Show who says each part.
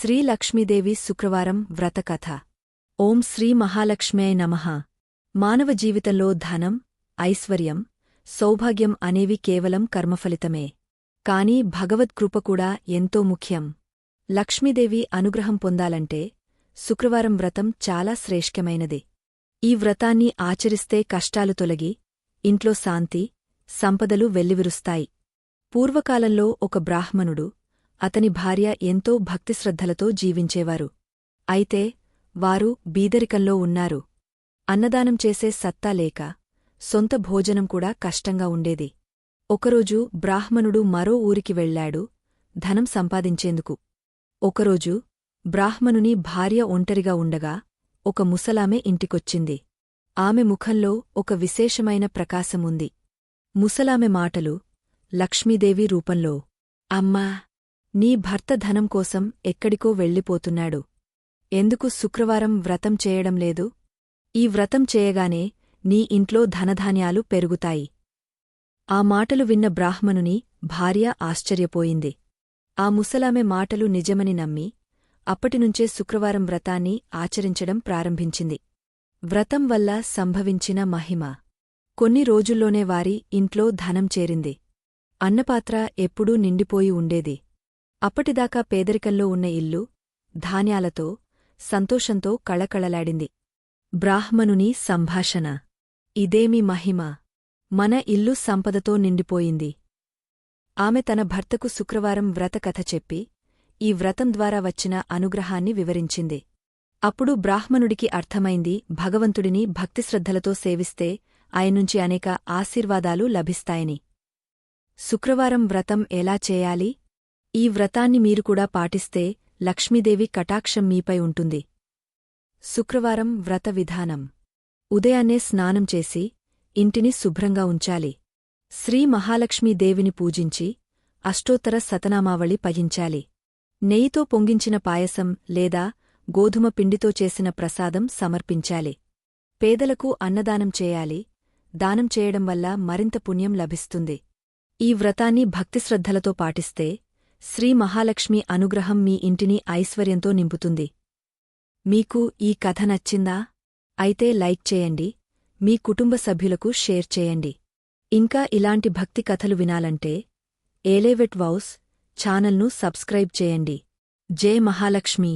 Speaker 1: శ్రీ లక్ష్మీదేవి శుక్రవారం వ్రతకథ. ఓం శ్రీ మహాలక్ష్మే నమ. మానవ జీవితంలో ధనం ఐశ్వర్యం సౌభాగ్యం అనేవి కేవలం కర్మఫలితమే. కాని భగవత్కృప కూడా ఎంతో ముఖ్యం. లక్ష్మీదేవి అనుగ్రహం పొందాలంటే శుక్రవారం వ్రతం చాలా శ్రేష్ఠమైనది. ఈ వ్రతాన్ని ఆచరిస్తే కష్టాలు తొలగి ఇంట్లో శాంతి సంపదలు వెల్లివిరుస్తాయి. పూర్వకాలంలో ఒక బ్రాహ్మణుడు అతని భార్య ఎంతో భక్తిశ్రద్ధలతో జీవించేవారు. అయితే వారు బీదరికంలో ఉన్నారు. అన్నదానం చేసే సత్తా లేక సొంత భోజనం కూడా కష్టంగా ఉండేది. ఒకరోజు బ్రాహ్మణుడు మరో ఊరికి వెళ్ళాడు ధనం సంపాదించేందుకు. ఒకరోజు బ్రాహ్మణుని భార్య ఒంటరిగా ఉండగా ఒక ముసలామె ఇంటికొచ్చింది. ఆమె ముఖంలో ఒక విశేషమైన ప్రకాశముంది. ముసలామె మాటలు లక్ష్మీదేవి రూపంలో అమ్మా! నీ భర్త ధనం కోసం ఎక్కడికో వెళ్ళిపోతున్నాడు. ఎందుకు శుక్రవారం వ్రతం చేయడం లేదు? ఈ వ్రతం చేయగానే నీ ఇంట్లో ధనధాన్యాలు పెరుగుతాయి. ఆ మాటలు విన్న బ్రాహ్మణుని భార్య ఆశ్చర్యపోయింది. ఆ ముసలామె మాటలు నిజమని నమ్మి అప్పటినుంచే శుక్రవారం వ్రతాన్ని ఆచరించడం ప్రారంభించింది. వ్రతం వల్ల సంభవించిన మహిమ. కొన్ని రోజుల్లోనే వారి ఇంట్లో ధనం చేరింది. అన్నపాత్ర ఎప్పుడూ నిండిపోయి ఉండేది. అప్పటిదాకా పేదరికంలో ఉన్న ఇల్లు ధాన్యాలతో సంతోషంతో కళకళలాడింది. బ్రాహ్మణుని సంభాషణ. ఇదేమి మహిమ? మన ఇల్లు సంపదతో నిండిపోయింది. ఆమె తన భర్తకు శుక్రవారం వ్రతకథ చెప్పి ఈ వ్రతం ద్వారా వచ్చిన అనుగ్రహాన్ని వివరించింది. అప్పుడు బ్రాహ్మణుడికి అర్థమైంది భగవంతుడిని భక్తిశ్రద్ధలతో సేవిస్తే ఆయనుంచి అనేక ఆశీర్వాదాలు లభిస్తాయని. శుక్రవారం వ్రతం ఎలా చేయాలి? ఈ వ్రతాన్ని మీరు కూడా పాటిస్తే లక్ష్మీదేవి కటాక్షం మీపై ఉంటుంది. శుక్రవారం వ్రత విధానం. ఉదయాన్నే స్నానం చేసి ఇంటిని శుభ్రంగా ఉంచాలి. శ్రీ మహాలక్ష్మీదేవిని పూజించి అష్టోత్తర సతనామావళి పయించాలి నెయ్యితో పొంగించిన పాయసం లేదా గోధుమ పిండితో చేసిన ప్రసాదం సమర్పించాలి. పేదలకు అన్నదానం చేయాలి. దానం చేయడం వల్ల మరింత పుణ్యం లభిస్తుంది. ఈ వ్రతాన్ని భక్తిశ్రద్ధలతో పాటిస్తే శ్రీ మహాలక్ష్మి అనుగ్రహం మీ ఇంటిని ఐశ్వర్యంతో నింపుతుంది. మీకు ఈ కథ నచ్చిందా? అయితే లైక్ చేయండి మీ కుటుంబ సభ్యులకు షేర్ చేయండి. ఇంకా ఇలాంటి భక్తి కథలు వినాలంటే ఏలేవెట్ వౌస్ ఛానల్ను సబ్స్క్రైబ్ చేయండి. జై మహాలక్ష్మి!